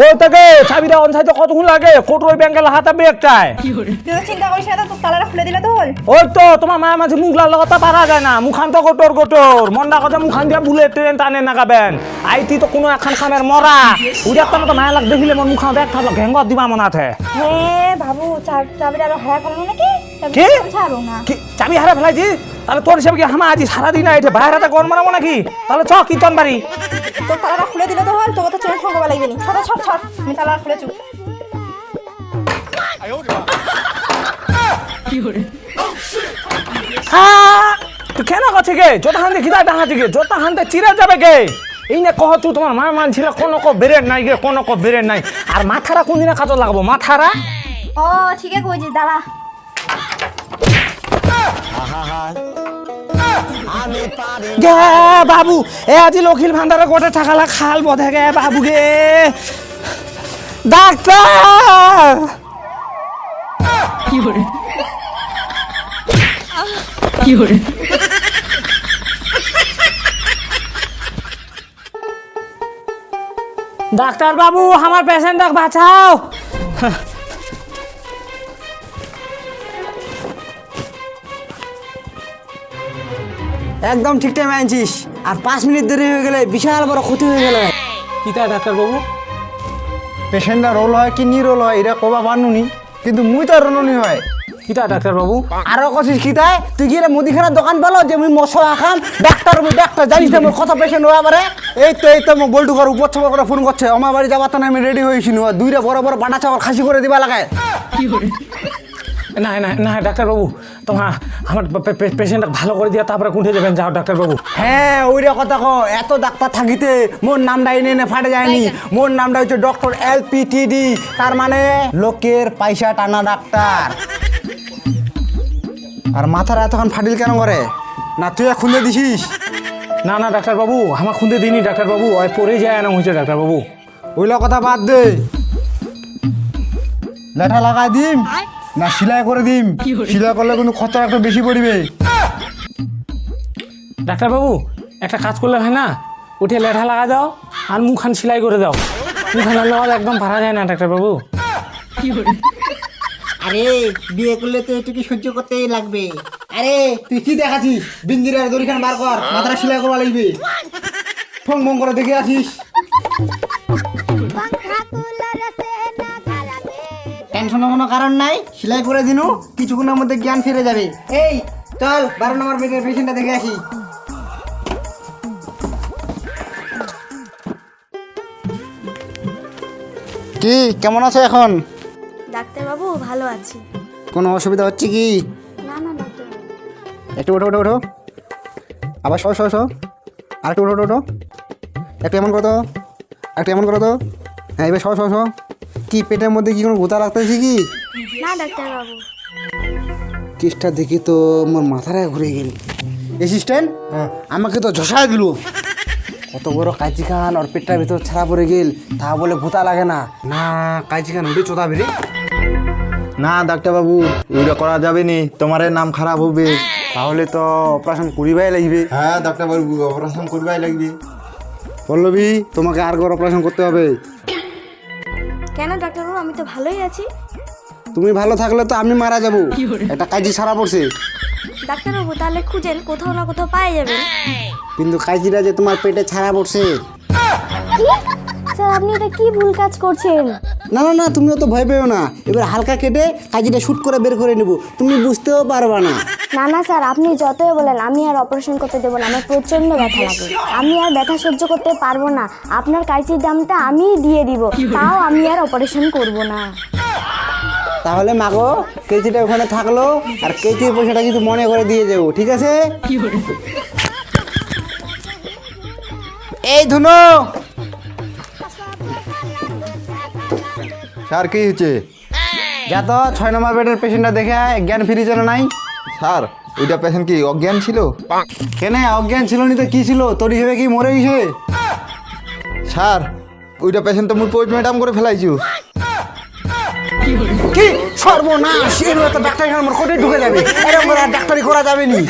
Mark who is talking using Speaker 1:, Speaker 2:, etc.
Speaker 1: কই থেকে চাবিটা অন সাইডে কতক্ষণ লাগে? কোটর ব্যাংকের হাতে বেগ চায়
Speaker 2: তুই তো চিন্তা করিস না তো তালাটা খুলে দিলে তো
Speaker 1: ওই তো তোমার মায়ের মাঝে মুখ লাল কথা পারা যায় না। মুখান তো গোটর। গোটর মন্ডা কথা মুখান দিয়া বুলে ট্রেন টানে নাগাবেন আইতি তো কোনো এখন খামের মরা। উড়ে একটা মতো মায়া লাগ দেখিলে মোর মুখান দেখ থাকল ঘেঙ্গ দিবা মনে আছে।
Speaker 2: হে বাবু চাবিটা আরও হারা ফেলানো নাকি? না।
Speaker 1: কি? চাবি হারা ফেলাইছি? তাহলে তোর হিসাবে কি হামা আজ সারাদিন আইছে বাইরে হাতে গন মারাবো নাকি? তাহলে চ কীর্তন বাড়ি?
Speaker 2: তোর তালাটা খুলে দিলে তো হল তোকে তো চোরের ঠকবা লাগবে নি। ছটা ছট ছট আমি তালা খুলেছি।
Speaker 1: হ্যাঁ তুই কেন কাছে গে? জোতা হানতে খিদা ডাহা থেকে জোতা হানতে চিরা যাবে গে। এই না কহ তুই তোমার মা মান ছিল কোনো কো বেরেন নাই গে কোনো কো বেরেন নাই। আর মাথারা কোন দিনে কাজত লাগাবো? মাথারা
Speaker 2: ও ঠিক আছে কইছি দাঁড়া।
Speaker 1: গে বাবু এ আজি লখিল ভান্ডারে গোটে টাকালা খাল বধে গে বাবু গে। ডাক্তার ডাক্তার বাবু আমার পেশেন্টক বাঁচাও।
Speaker 3: একদম ঠিক টাইমে আনছিস। আর পাঁচ মিনিট দেরি হয়ে গেলে বিশাল বড় ক্ষতি হয়ে গেল।
Speaker 1: কিতা ডাক্তার বাবু?
Speaker 4: পেশেন্টটা রোল হয় কি নি রোল হয় এটা কবা পারনুনি কিন্তু মুই তো রোলনি হয়।
Speaker 1: কিতা ডাক্তার বাবু?
Speaker 3: আরও কছিস কি তাই? গিয়ে মুদিখানার দোকান পেল যে মুই মশলা খাম ডাক্তার মুই ডাক্তার জানিস না মোর কত পেশেন্ট হওয়া পারে?
Speaker 4: এই তো এই তো মোক বল্টু কর উপর ছবর করে ফোন করছে। আমার বাড়ি যাবার তো না আমি রেডি হয়েছি নো। দুইটা বড় বড় বাটা চাওয়ার খাসি করে দিবা লাগায়
Speaker 1: না না না ডাক্তার বাবু তোমার আমার পেশেন্ট ভালো করে দিয়া তারপরে কুঁঠে যাবেন যাও ডাক্তার বাবু
Speaker 3: হ্যাঁ ওইটা কথা কো এত ডাক্তার থাকিতে মোর নামটা এনে এনে ফাটে যায়নি। মোর নামটা হচ্ছে ডক্টর এল পিটিডি তার মানে লোকের পয়সা টানা ডাক্তার।
Speaker 4: আর মাথার এতক্ষণ ফাটিল কেন করে না তুই খুলে দিছিস?
Speaker 1: না না ডাক্তার বাবু আমার খুঁজে দিনি ডাক্তার বাবু ওই পড়ে যায় না হয়েছে ডাক্তার বাবু
Speaker 4: ওইলা কথা বাদ দে। লেঠা লাগাই দিম। না সেলাই করে দিম। সেলাই করলে কিন্তু খরচা একটু বেশি পড়বে।
Speaker 1: ডাক্তারবাবু একটা কাজ করলে হয় না? উঠে লেঠা লাগা দাও আর মুখান সেলাই করে দাও। মুখান হলে একদম ভাড়া যায় না ডাক্তার বাবু
Speaker 3: আরে বিয়ে করলে তো এটুকু সহ্য করতেই লাগবে। আরে তুই কি দেখাছিস? বিন্দিরার দড়িখান বার কর মাথাটা সেলাই করবা লাগবে।
Speaker 4: ফোন ফোন করে দেখে আসিস।
Speaker 3: টেনশনের কোনো কারণ নাই সেলাই করে দিনু কিছুক্ষণের মধ্যে জ্ঞান ফিরে যাবে। এই চল বারো নম্বর বেডের পেশেন্টটা দেখে আসি।
Speaker 4: কি কেমন আছো এখন?
Speaker 2: ডাক্তারবাবু ভালো আছি।
Speaker 4: কোনো অসুবিধা হচ্ছে কি?
Speaker 2: না না ডাক্তার
Speaker 4: একটু ওঠো ওঠো ওঠো। আবার সো সো সো আর একটু ওঠো ওঠো ওঠো। একটু এমন করো তো। একটু এমন করো তো। হ্যাঁ এবার সো সো সো কি পেটের মধ্যে কি কোনো গোতা রাখতেছি কি?
Speaker 2: না ডাক্তারবাবু।
Speaker 4: কেসটা দেখে তো আমার মাথাটা ঘুরে গেল। অ্যাসিস্ট্যান্ট আমাকে তো ঝসায় দিল। কত বড় কাঁচি খান ওর পেটটার ভিতর ছাড়া পড়ে গেল। তা বলে ভূতা লাগে না। না কাঁচি খান ওটি চোদা বেরে
Speaker 5: না ডাক্তারবাবু ওইটা করা যাবে নি। তোমার নাম খারাপ হবে।
Speaker 4: তাহলে তো অপারেশন করিবাই লাগবে।
Speaker 5: হ্যাঁ ডাক্তারবাবু অপারেশন করবাই লাগবে।
Speaker 4: পল্লবী তোমাকে আর করে অপারেশন করতে হবে।
Speaker 2: কেন ডাক্তারবাবু আমি তো ভালোই আছি।
Speaker 4: তুমি ভালো থাকলে তো আমি মারা যাব। একটা কাজী ছাড়া পড়ছে
Speaker 2: ডাক্তারবাবু তাহলে খুঁজেন কোথাও না কোথাও পাই যাবে।
Speaker 4: কিন্তু কাজীরা যে তোমার পেটে ছাড়া পড়ছে
Speaker 2: স্যার আপনি এটা কি ভুল কাজ করছেন?
Speaker 4: না না না তুমিও তো ভয় পেও না। এবার হালকা কেটে কাজীটা শুট করে বের করে নেব। তুমি বুঝতেও পারবা না।
Speaker 6: না না স্যার আপনি যতই বলেন আমি আর অপারেশন করতে দেবো না আমার প্রচণ্ড ব্যথা লাগে। আমি আর ব্যথা সহ্য করতে পারব না। আপনার কাইচির দামটা আমিই দিয়ে দিব। তাও আমি আর অপারেশন করব না।
Speaker 4: তাহলে মাগো কেজিটা ওখানে থাকল আর কেজির পয়সাটা কিন্তু মনে করে দিয়ে যাব ঠিক আছে? এই ধুনো!
Speaker 5: স্যার কি হচ্ছে
Speaker 4: যা তো ছয় নম্বর বেডের পেশেন্টটা দেখে জ্ঞান ফিরি যেন নাই?
Speaker 5: স্যার ওইটা পেশেন্ট কি অজ্ঞান ছিল?
Speaker 4: কেন অজ্ঞান ছিল নি তো? কি ছিল? তোর হিসেবে কি মরে গেছে
Speaker 5: স্যার ওইটা পেশেন্ট তো মুই পোস্ট ম্যাডাম করে ফেলাইছো।
Speaker 4: কি? সর্বনাশ! এর তো ডাক্তারি আমার কোটে ঢুকে যাবে। এরকম ডাক্তারি করা যাবে নি।